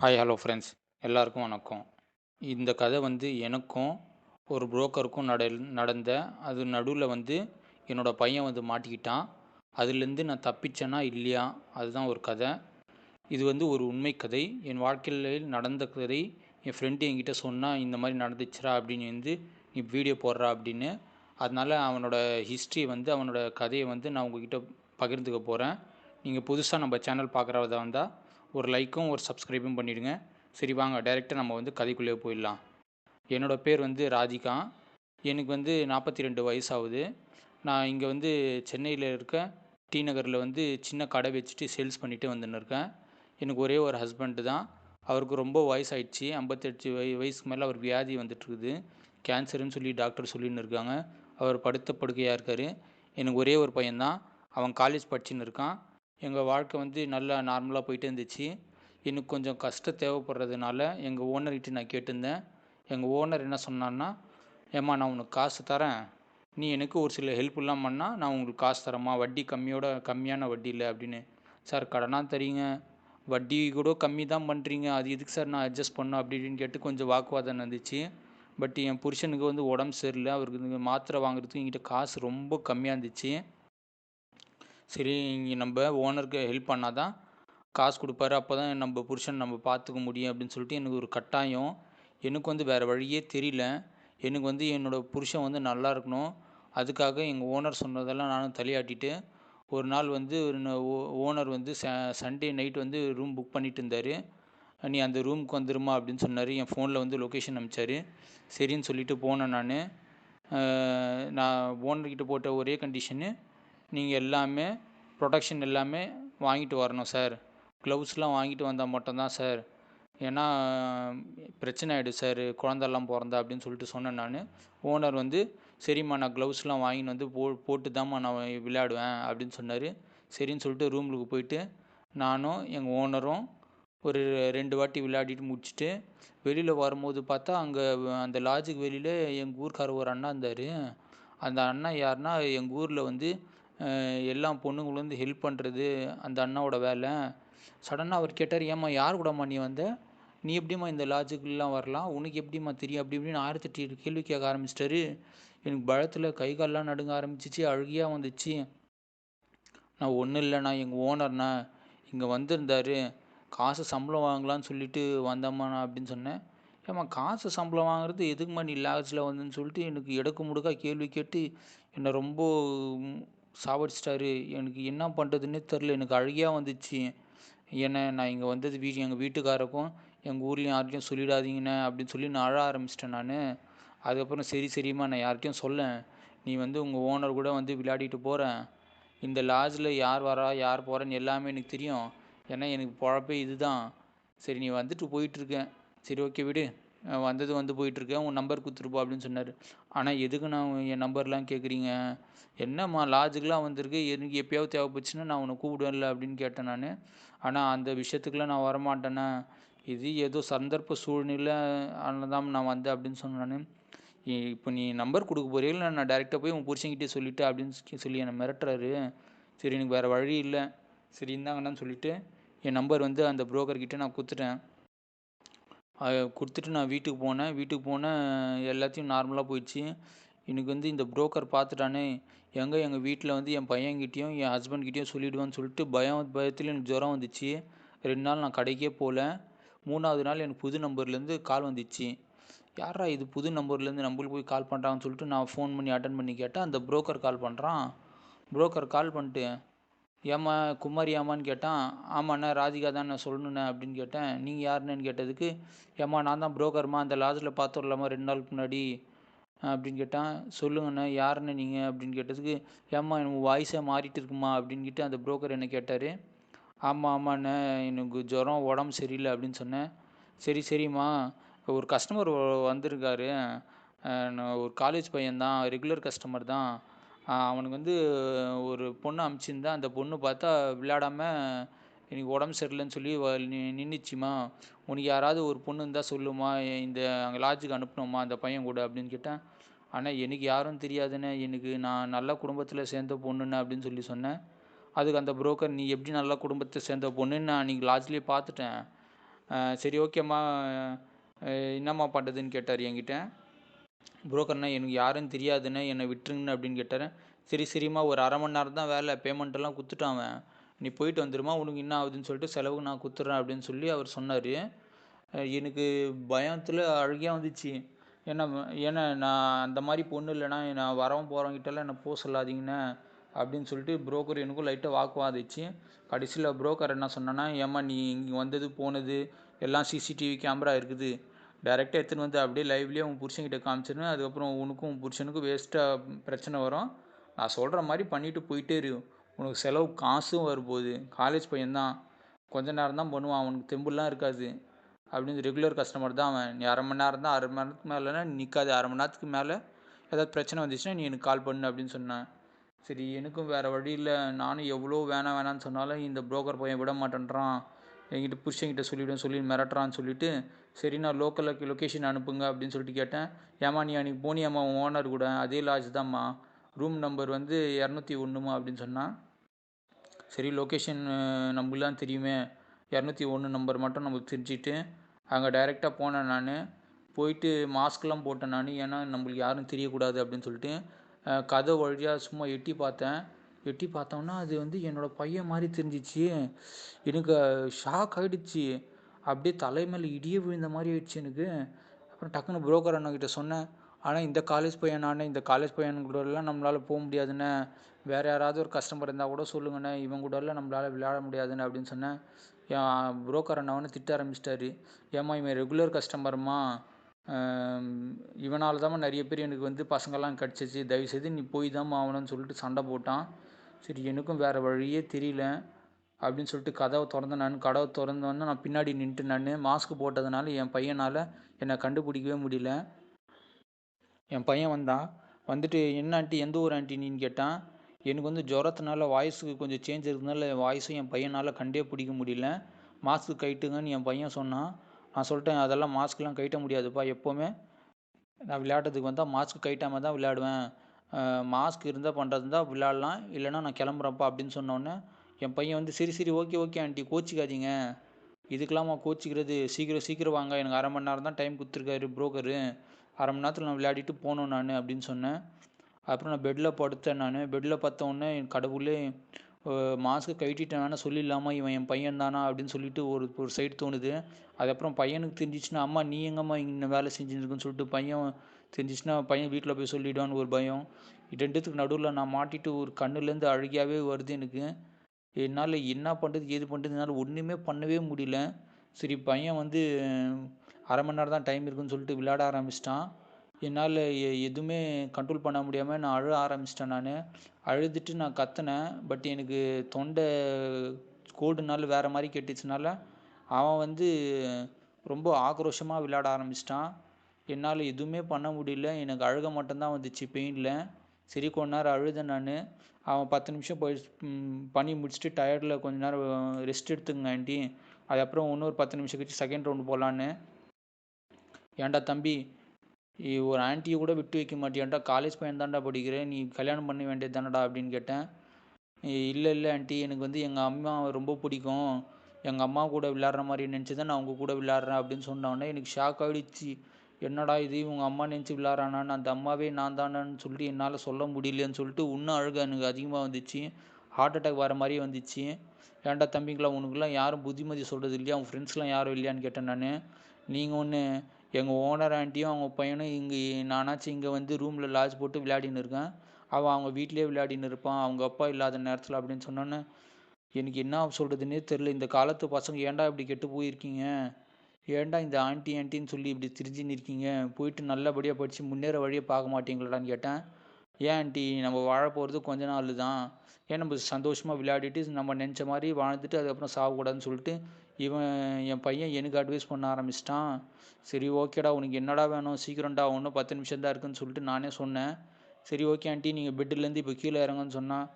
Hi hello friends எல்லாருக்கும் வணக்கம். இந்த கதை வந்து எனக்கும் ஒரு புரோக்கருக்கும் நட நடந்த அது நடுவில் வந்து என்னோடய பையன் வந்து மாட்டிக்கிட்டான். அதுலேருந்து நான் தப்பிச்சேனா இல்லையா? அதுதான் ஒரு கதை. இது வந்து ஒரு உண்மை கதை. என் வாழ்க்கையில் நடந்த கதை. என் ஃப்ரெண்டு என்கிட்ட சொன்னால் இந்த மாதிரி நடந்துச்சுரா அப்படின்னு வந்து நீ வீடியோ போடுறா அப்படின்னு. அதனால் அவனோட ஹிஸ்ட்ரி வந்து அவனோட கதையை வந்து நான் உங்ககிட்ட பகிர்ந்துக்க போகிறேன் நீங்கள் புதுசாக நம்ம சேனல் பார்க்குறதா இருந்தால் ஒரு லைக்கும் ஒரு சப்ஸ்கிரைபும் பண்ணிவிடுங்க சரி வாங்க. டைரெக்டாக நம்ம வந்து கதைக்குள்ளே போயிடலாம். என்னோடய பேர் வந்து ராதிகா. எனக்கு வந்து நாற்பத்தி ரெண்டு வயசாகுது. நான் இங்கே வந்து சென்னையில் இருக்க டி நகரில் வந்து சின்ன கடை வச்சுட்டு சேல்ஸ் பண்ணிட்டு வந்துன்னு இருக்கேன். எனக்கு ஒரே ஒரு ஹஸ்பண்டு தான். அவருக்கு ரொம்ப வயசாயிடுச்சு. ஐம்பத்தெட்டு வய வயசுக்கு மேலே அவர் வியாதி வந்துட்டுருக்குது. கேன்சருன்னு சொல்லி டாக்டர் சொல்லின்னு இருக்காங்க. அவர் படுத்த படுக்கையாக இருக்கார். எனக்கு ஒரே ஒரு பையன்தான் அவன் காலேஜ் படிச்சுன்னு இருக்கான். எங்கள் வாழ்க்கை வந்து நல்லா நார்மலாக போயிட்டு இருந்துச்சு. எனக்கு கொஞ்சம் கஷ்டம் தேவைப்படுறதுனால எங்கள் ஓனர்கிட்ட நான் கேட்டிருந்தேன். எங்கள் ஓனர் என்ன சொன்னான்னா ஏம்மா நான் உனக்கு காசு தரேன். நீ எனக்கு ஒரு சில ஹெல்ப்லாம் பண்ணால் நான் உங்களுக்கு காசு தரேம்மா. வட்டி கம்மியோட கம்மியான வட்டி இல்லை அப்படின்னு. சார் கடனாக தரீங்க வட்டி கூட கம்மி தான் பண்ணுறீங்க அது எதுக்கு சார் நான் அட்ஜஸ்ட் பண்ணோம் அப்படி இப்படின்னு கேட்டு கொஞ்சம் வாக்குவாதம் நடந்துச்சு. பட் என் புருஷனுக்கு வந்து உடம்பு சரியில்லை. அவருக்கு மாத்திரை வாங்குறதுக்கு என்கிட்ட காசு ரொம்ப கம்மியாக இருந்துச்சு. சரி இங்கே நம்ம ஓனருக்கு ஹெல்ப் பண்ணால் தான் காசு கொடுப்பாரு. அப்போ தான் நம்ம புருஷன் நம்ம பார்த்துக்க முடியும் அப்படின்னு சொல்லிட்டு எனக்கு ஒரு கட்டாயம். எனக்கு வந்து வேறு வழியே தெரியல. எனக்கு வந்து என்னோடய புருஷன் வந்து நல்லா இருக்கணும். அதுக்காக எங்கள் ஓனர் சொன்னதெல்லாம் நானும் தலையாட்டிட்டு ஒரு நாள் வந்து ஒரு ஓனர் வந்து ச சண்டே நைட் வந்து ரூம் புக் பண்ணிட்டு இருந்தார். நீ அந்த ரூமுக்கு வந்துருமா அப்படின்னு சொன்னார். என் ஃபோனில் வந்து லொக்கேஷன் அனுப்பிச்சார். சரின்னு சொல்லிட்டு போனேன் நான். நான் ஓனர்கிட்ட போட்ட ஒரே கண்டிஷனு நீங்கள் எல்லாமே ப்ரொடக்ஷன் எல்லாமே வாங்கிட்டு வரணும் சார் க்ளவுஸ்லாம் வாங்கிட்டு வந்தால் மட்டும்தான் சார் ஏன்னா பிரச்சனை ஆகிடும் சார் குழந்தெல்லாம் பிறந்தா அப்படின்னு சொல்லிட்டு சொன்னேன் நான். ஓனர் வந்து சரிம்மா நான் க்ளவுஸ்லாம் வாங்கின்னு வந்து போ போட்டு தான்மா நான் விளையாடுவேன் அப்படின்னு சொன்னார். சரின்னு சொல்லிட்டு ரூமுக்கு போயிட்டு நானும் எங்கள் ஓனரும் ஒரு ரெண்டு வாட்டி விளையாடிட்டு முடிச்சுட்டு வெளியில் வரும்போது பார்த்தா அங்கே அந்த லாட்ஜுக்கு வெளியில் எங்கள் ஊர்க்கார ஒரு அண்ணா இருந்தார். அந்த அண்ணா யாருன்னா எங்கள் ஊரில் வந்து எல்லா பொண்ணுங்களும் வந்து ஹெல்ப் பண்ணுறது அந்த அண்ணாவோட வேலை. சடனாக அவர் கேட்டார் ஏம்மா யார் கூடம்மா நீ வந்த? நீ எப்படிம்மா இந்த லாஜிக்கெலாம் வரலாம்? உனக்கு எப்படிம்மா தெரியும்? அப்படி இப்படின்னு ஆயிரத்தெட்டு கேள்வி கேட்க ஆரம்பிச்சிட்டாரு. எனக்கு பழத்தில் கை கால்லாம் நடுங்க ஆரம்பிச்சிச்சு அழுகியாக வந்துச்சு. நான் ஒன்றும் இல்லைண்ணா எங்கள் ஓனர்ண்ணா இங்கே வந்திருந்தார். காசு சம்பளம் வாங்கலான்னு சொல்லிட்டு வந்தம்மாண்ணா அப்படின்னு சொன்னேன். ஏம்மா காசு சம்பளம் வாங்குறது எதுக்குமா நீ லாட்ஜில் வந்துன்னு சொல்லிட்டு எனக்கு எடுக்க முடுக்கா கேள்வி கேட்டு என்னை ரொம்ப சாவடிச்சிட்டாரு. எனக்கு என்ன பண்ணுறதுன்னே தெரில எனக்கு அழுகையாக வந்துச்சு. ஏன்னா நான் இங்கே வந்தது வீ எங்கள் வீட்டுக்காரருக்கும் எங்கள் ஊர்லேயும் யார்கிட்டையும் சொல்லிடாதீங்கண்ணே அப்படின்னு சொல்லி நான் அழ ஆரம்பிச்சிட்டேன் நான். அதுக்கப்புறம் சரி சரிம்மா நான் யார்கிட்டையும் சொல்ல. நீ வந்து உங்கள் ஓனர் கூட வந்து விளையாடிட்டு போகிறேன் இந்த லாட்ஜில் யார் வரா யார் போகிறேன்னு எல்லாமே எனக்கு தெரியும். ஏன்னா எனக்கு பொழப்பே இதுதான். சரி நீ வந்துட்டு போயிட்டுருக்கேன் சரி ஓகே விடு. வந்தது வந்து போயிட்டுருக்கேன் உன் நம்பர் கொடுத்துருப்போம் அப்படின்னு சொன்னார். ஆனால் எதுக்கு நான் என் நம்பர்லாம் கேட்குறீங்க என்னம்மா லாஜுக்கெலாம் வந்திருக்கு. எனக்கு எப்போயாவது தேவைப்பட்டுச்சுன்னா நான் உன்னை கூப்பிடுவேன்ல அப்படின்னு கேட்டேன் நான். ஆனால் அந்த விஷயத்துக்குலாம் நான் வரமாட்டேனே இது ஏதோ சந்தர்ப்ப சூழ்நிலை தான் நான் வந்தேன் அப்படின்னு சொன்னேன் இப்போ நீ நம்பர் கொடுக்க போறீங்களா நான் டேரெக்டாக போய் உன் புருஷன்கிட்டே சொல்லிவிட்டு அப்படின்னு சொல்லி என்னை மிரட்டுறாரு. சரி எனக்கு வேறு வழி இல்லை. சரி இந்தாங்கண்ணான்னு சொல்லிவிட்டு என் நம்பர் வந்து அந்த புரோக்கர்கிட்ட நான் கொடுத்துட்டேன். கொடுத்துட்டு நான் வீட்டுக்கு போனேன். வீட்டுக்கு போனேன். எல்லாத்தையும் நார்மலாக போயிடுச்சு. எனக்கு வந்து இந்த புரோக்கர் பார்த்துட்டானே எங்கே எங்கள் வீட்டில் வந்து என் பையன்கிட்டேயும் என் ஹஸ்பண்ட்கிட்டேயும் சொல்லிவிடுவேன்னு சொல்லிட்டு பயம் பயத்தில் எனக்கு ஜுரம் வந்துச்சு. ரெண்டு நாள் நான் கடைக்கே போகல. மூணாவது நாள் எனக்கு புது நம்பர்லேருந்து கால் வந்துச்சு. யாரா இது புது நம்பர்லேருந்து நம்மளுக்கு போய் கால் பண்ணுறாங்கன்னு சொல்லிட்டு நான் ஃபோன் பண்ணி அட்டன் பண்ணி கேட்டேன். அந்த புரோக்கர் கால் பண்ணுறான் புரோக்கர் கால் பண்ணிட்டு ஏம்மா குமாரி ஏம்மான்னு கேட்டான் ஆமாண்ணே ராதிகா தான் நான் சொல்லணுண்ணே அப்படின்னு கேட்டேன். நீங்கள் யாருன்னு கேட்டதுக்கு? ஏம்மா நான் தான் புரோக்கர்மா அந்த லாட்ஜில் பார்த்துடலாமா ரெண்டு நாளுக்கு முன்னாடி? அப்படின்னு கேட்டான். சொல்லுங்கண்ணே யாருண்ணே நீங்கள் அப்படின்னு கேட்டதுக்கு ஏம்மா எனக்கு வாய்ஸே மாறிட்டு இருக்குமா? அப்படின்னு கேட்டு அந்த புரோக்கர் என்ன கேட்டார் ஆமாம் ஆமாண்ணே எனக்கு ஜுரம் உடம்பு சரியில்லை அப்படின்னு சொன்னேன். சரி சரிம்மா ஒரு கஸ்டமர் வந்திருக்காரு. ஒரு காலேஜ் பையன்தான் ரெகுலர் கஸ்டமர் தான். அவனுக்கு வந்து ஒரு பொண்ணு அமுச்சிருந்தா அந்த பொண்ணு பார்த்தா விளையாடாமல் எனக்கு உடம்பு சரியில்லைன்னு சொல்லி நின்றுச்சுமா உனக்கு யாராவது ஒரு பொண்ணு இருந்தால் சொல்லுமா. இந்த அங்கே லாட்ஜுக்கு அனுப்பணுமா அந்த பையன் கூட? அப்படின்னு கேட்டேன். ஆனால் எனக்கு யாரும் தெரியாதுண்ணே. எனக்கு நான் நல்ல குடும்பத்தில் சேர்ந்த பொண்ணுண்ணே அப்படின்னு சொல்லி சொன்னேன். அதுக்கு அந்த புரோக்கர் நீ எப்படி நல்ல குடும்பத்தை சேர்ந்த பொண்ணுன்னு நான் அன்றைக்கி லாட்ஜ்லேயே பார்த்துட்டேன். சரி ஓகேம்மா என்னம்மா பண்ணுறதுன்னு கேட்டார் என்கிட்ட. புரோக்கர்ண்ணா எனக்கு யாருன்னு தெரியாதுண்ணே என்னை விட்டுருங்கண்ணே அப்படின்னு கேட்டேன் சரி சரிம்மா ஒரு அரை மணி நேரம் தான் வேலை பேமெண்ட்டெல்லாம் கொடுத்துட்டான் அவன். நீ போயிட்டு வந்துடுமா உனக்கு என்ன ஆகுதுன்னு சொல்லிட்டு செலவுக்கு நான் கொடுத்துட்றேன் அப்படின்னு சொல்லி அவர் சொன்னார். எனக்கு பயத்தில் அழுகையாக வந்துச்சு. ஏன்னா ஏன்னா நான் அந்த மாதிரி பொண்ணு இல்லைண்ணா நான் வரவும் போகிறவங்கிட்டலாம் என்னை போக சொல்லாதீங்கண்ணே அப்படின்னு சொல்லிட்டு புரோக்கர் எனக்கும் லைட்டாக வாக்குவாதிச்சு கடைசியில் புரோக்கர் என்ன சொன்னேன்னா ஏம்மா நீ இங்கே வந்தது போனது எல்லாம் சிசிடிவி கேமரா இருக்குது. டேரெக்டாக எடுத்துன்னு வந்து அப்படியே லைவ்லேயே உன் புருஷன்கிட்ட காமிச்சிருவேன் அதுக்கப்புறம் உனக்கும் உன் புருஷனுக்கும் வேஸ்ட்டாக பிரச்சனை வரும். நான் சொல்கிற மாதிரி பண்ணிவிட்டு போயிட்டே இருக்கும் உனக்கு செலவு காசும் வரும்போது காலேஜ் பையன்தான். கொஞ்ச நேரம் தான் பண்ணுவான். அவனுக்கு தெம்புலாம் இருக்காது. அப்படின்னு ரெகுலர் கஸ்டமர் தான் அவன். நீ அரை மணி நேரம் தான் அரை மணி நேரத்துக்கு மேலேனா நிற்காது அரை மணி நேரத்துக்கு மேலே ஏதாவது பிரச்சனை வந்துச்சுன்னா நீ எனக்கு கால் பண்ணு அப்படின்னு சொன்னேன். சரி எனக்கும் வேறு வழியில் நானும் எவ்வளோ வேணாம் வேணான்னு சொன்னாலும் இந்த புரோக்கர் பையன் விட மாட்டேன்றான். என்கிட்ட புருஷன்கிட்ட சொல்லிவிடுவேன் சொல்லி மிரட்டுறான்னு சொல்லிவிட்டு சரி நான் லோக்கலில் லொக்கேஷன் அனுப்புங்க அப்படின்னு சொல்லிட்டு கேட்டேன். ஏமா நீ அன்றைக்கி போனியாம்மா ஓனர் கூட? அதே லாட்ஜ் தான்மா. ரூம் நம்பர் வந்து இரநூத்தி ஒன்றுமா அப்படின்னு சொன்னான் சரி லொக்கேஷன் நம்மளாம் தெரியுமே. இரநூத்தி ஒன்று நம்பர் மட்டும் நம்மளுக்கு தெரிஞ்சுட்டு அங்கே டைரெக்டாக போனேன் நான். போயிட்டு மாஸ்க்லாம் போட்டேன் நான். ஏன்னா நம்மளுக்கு யாரும் தெரியக்கூடாது அப்படின்னு சொல்லிட்டு கதை வழியாக சும்மா எட்டி பார்த்தேன். எட்டி பார்த்தோன்னா அது வந்து என்னோடய பையன் மாதிரி தெரிஞ்சிச்சு. எனக்கு ஷாக் ஆகிடுச்சு அப்படியே தலை மேலே இடியே விழுந்த மாதிரி ஆயிடுச்சு எனக்கு. அப்புறம் டக்குன்னு புரோக்கர் அண்ணக்கிட்ட சொன்னேன். ஆனால் இந்த காலேஜ் பையன் இந்த காலேஜ் பையன் கூடலாம் நம்மளால் போக முடியாதுண்ணே. வேறு யாராவது ஒரு கஸ்டமர் இருந்தால் கூட சொல்லுங்கண்ணே. இவன் கூடலாம் நம்மளால் விளையாட முடியாதுண்ணே. அப்படின்னு சொன்னேன். என் புரோக்கர் அண்ணாவனு திட்ட ஆரம்பிச்சிட்டாரு. ஏம்மா இவன் ரெகுலர் கஸ்டமர்மா இவனால் தான் நிறைய பேர் எனக்கு வந்து பசங்கள்லாம் கிடச்சிச்சு. தயவுசெய்து நீ போய் தான் ஆகணும்னு சொல்லிட்டு சண்டை போட்டான். சரி எனக்கும் வேறு வழியே தெரியல அப்படின்னு சொல்லிட்டு கதவை திறந்த நான். கதவை திறந்தோன்னே நான் பின்னாடி நின்றுட்டு நான். மாஸ்க் போட்டதுனால என் பையனால் என்னை கண்டுபிடிக்கவே முடியல. என் பையன் வந்தான். வந்துட்டு என்ன ஆண்டி எந்த ஊர் ஆண்டின்னு கேட்டான். எனக்கு வந்து ஜுரத்தினால வாய்ஸுக்கு கொஞ்சம் சேஞ்ச் இருக்கிறதுனால வாய்ஸும் என் பையனால் கண்டே பிடிக்க முடியல. மாஸ்க்கு கைட்டுங்கன்னு என் பையன் சொன்னான். நான் சொல்லிட்டேன் அதெல்லாம் மாஸ்க்லாம் கைட்ட முடியாதுப்பா எப்போவுமே. நான் விளையாடுறதுக்கு வந்தால் மாஸ்க் கைட்டாமல் தான் விளையாடுவேன். மாஸ்க் இருந்தால் பண்ணுறது இருந்தால் விளாட்லாம் இல்லைனா நான் கிளம்புறேன்ப்பா அப்படின்னு சொன்னோன்னே என் பையன் வந்து சரி சரி ஓகே ஓகே ஆண்டி கோச்சிக்காதீங்க. இதுக்கெல்லாமா கோச்சிக்கிறது. சீக்கிரம் சீக்கிரம் வாங்க. எனக்கு அரை மணி நேரம் தான் டைம் கொடுத்துருக்காரு புரோக்கரு அரை மணி நேரத்தில் நான் விளையாடிட்டு போகணும் நான் அப்படின்னு சொன்னேன். அப்புறம் நான் பெட்டில் படுத்தேன் நான். பெட்டில் பார்த்தோன்னே என் கடவுளே மாஸ்க்கு கழட்டிட்டேன் சொல்லிடலாமா? இவன் என் பையன் தானா? அப்படின்னு சொல்லிட்டு ஒரு ஒரு சைடு தோணுது. அதுக்கப்புறம் பையனுக்கு தெரிஞ்சிச்சுன்னா அம்மா நீ எங்கம்மா இங்கே வேலை செஞ்சுருக்குன்னு சொல்லிட்டு பையன் தெரிஞ்சிச்சுன்னா பையன் வீட்டில் போய் சொல்லிவிடுவான்னு ஒரு பயம். ரெண்டுத்துக்கு நடுவில் நான் மாட்டிட்டு ஒரு கண்ணுலேருந்து அழுகியாவே வருது எனக்கு. என்னால் என்ன பண்ணுறது ஏது பண்ணுறது என்னால் ஒன்றுமே பண்ணவே முடியல. சரி பையன் வந்து அரை மணி நேரம் தான் டைம் இருக்குன்னு சொல்லிட்டு விளையாட ஆரம்பிச்சிட்டான். என்னால் எ எதுவுமே கண்ட்ரோல் பண்ண முடியாமல் நான் அழ ஆரம்பிச்சிட்டேன் நான். அழுதுட்டு நான் கத்தினேன். பட் எனக்கு தொண்டை கோல்டுனால வேறு மாதிரி கெட்டுச்சுனால அவன் வந்து ரொம்ப ஆக்ரோஷமாக விளையாட ஆரம்பிச்சிட்டான். என்னால் எதுவுமே பண்ண முடியல. எனக்கு அழுக மட்டும்தான் வந்துச்சு பெயினில் சரி கொஞ்ச நேரம் அழுதேன் நான். அவன் பத்து நிமிஷம் போய் பண்ணி முடிச்சுட்டு டயர்டில் கொஞ்ச நேரம் ரெஸ்ட் எடுத்துங்க ஆண்டி. அதுக்கப்புறம் இன்னொரு பத்து நிமிஷம் கழிச்சு செகண்ட் ரவுண்டு போகலான்னு ஏன்டா தம்பி ஒரு ஆண்டியை கூட விட்டு வைக்க மாட்டியான்டா காலேஜ் பையன் தான்டா படிக்கிறேன் நீ கல்யாணம் பண்ண வேண்டியது தானடா அப்படின்னு கேட்டேன். இல்லை இல்லை ஆண்ட்டி எனக்கு வந்து எங்கள் அம்மா ரொம்ப பிடிக்கும். எங்கள் அம்மா கூட விளையாடுற மாதிரி நினச்சி தான் நான் உங்கள் கூட விளையாடுறேன் அப்படின்னு சொன்னோடனே எனக்கு ஷாக் ஆகிடுச்சு என்னடா இது இவங்க அம்மா நினச்சி விளையாடுறானான்னு அந்த அம்மாவே நான் தானேன்னு சொல்லிட்டு என்னால் சொல்ல முடியலன்னு சொல்லிட்டு இன்னும் அழுக எனக்கு அதிகமாக வந்துச்சு. ஹார்ட் அட்டாக் வர மாதிரியே வந்துச்சு. ஏன்டா தம்பிங்களா உனக்குலாம் யாரும் புத்திமதி சொல்கிறது இல்லையா? அவன் ஃப்ரெண்ட்ஸ்லாம் யாரும் இல்லையான்னு கேட்டேன் நான். நீங்கள் ஒன்று எங்கள் ஓனர் ஆண்டியும் அவங்க பையனும் இங்கே நானாச்சும் இங்கே வந்து ரூமில் லாட்ஜ் போட்டு விளையாடின்னு இருக்கேன். அவன் அவங்க வீட்டிலே விளையாடின்னு இருப்பான். அவங்க அப்பா இல்லாத நேரத்தில் அப்படின்னு சொன்னோன்னே எனக்கு என்ன சொல்கிறதுனே தெரில இந்த காலத்து பசங்க ஏன்டா இப்படி கெட்டு போயிருக்கீங்க? ஏன்டா இந்த ஆண்டி ஆண்டின்னு சொல்லி இப்படி திரிஞ்சுன்னு இருக்கீங்க? போயிட்டு நல்லபடியாக படித்து முன்னேற வழியை பார்க்க மாட்டீங்களான்னு கேட்டேன். ஏன் ஆண்டி நம்ம வாழ போகிறது கொஞ்ச நாள் தான் ஏன் நம்ம சந்தோஷமாக விளையாடிட்டு நம்ம நினச்ச மாதிரி வாழ்ந்துட்டு அதுக்கப்புறம் சாகக்கூடாதுன்னு சொல்லிட்டு இவன் என் பையன் எனக்கு அட்வைஸ் பண்ண ஆரம்பிச்சிட்டான். சரி ஓகேடா உனக்கு என்னடா வேணும்? சீக்கிரம்டா ஒன்றும் பத்து நிமிஷம் தான் இருக்குன்னு சொல்லிட்டு நானே சொன்னேன். சரி ஓகே ஆண்டி நீங்கள் பெட்டிலேருந்து இப்போ கீழே இறங்குன்னு சொன்னான்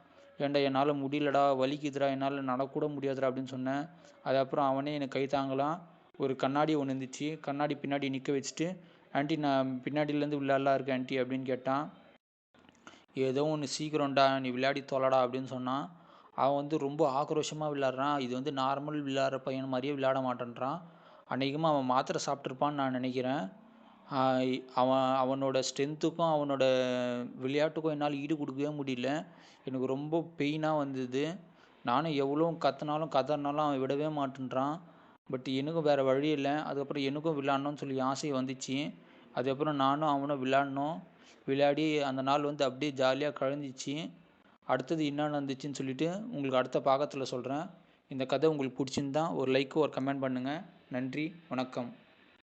ஏன்டா என்னால் முடியலடா வலிக்குதுடா என்னால் நடக்கூட முடியாதுடா அப்படின்னு சொன்னேன். அதுக்கப்புறம் அவனே எனக்கு கை தாங்கலாம். ஒரு கண்ணாடி ஒன்று இருந்துச்சு. கண்ணாடி பின்னாடி நிற்க வச்சுட்டு ஆண்டி நான் பின்னாடியிலேருந்து விளையாடலாம் இருக்கேன் ஆண்டி அப்படின்னு கேட்டான். ஏதோ ஒன்று சீக்கிரம்டா நீ விளையாடி தொலைடா அப்படின்னு சொன்னான். அவன் வந்து ரொம்ப ஆக்ரோஷமாக விளையாடுறான். இது வந்து நார்மல் விளையாடுற பையன் மாதிரியே விளையாட மாட்டேன்றான். அன்றைக்குமா அவன் மாத்திரை சாப்பிட்ருப்பான்னு நான் நினைக்கிறேன். அவன் அவனோட ஸ்ட்ரென்த்துக்கும் அவனோட விளையாட்டுக்கும் என்னால் ஈடு கொடுக்கவே முடியல. எனக்கு ரொம்ப பெயினாக வந்தது. நானும் எவ்வளோ கற்றுனாலும் கதறினாலும் அவன் விடவே மாட்டேன்றான். பட் எனக்கும் வேறு வழி இல்லை. அதுக்கப்புறம் எனக்கும் விளாட்ணுன்னு சொல்லி ஆசை வந்துச்சு. அதுக்கப்புறம் நானும் அவனும் விளாட்னோம் விளையாடி அந்த நாள் வந்து அப்படியே ஜாலியாக கழிஞ்சிச்சு. அடுத்தது என்ன நடந்துச்சுன்னு சொல்லிட்டு உங்களுக்கு அடுத்த பாகத்தில் சொல்கிறேன் இந்த கதை உங்களுக்கு பிடிச்சிருந்தா ஒரு லைக்கு ஒரு கமெண்ட் பண்ணுங்கள் நன்றி வணக்கம்.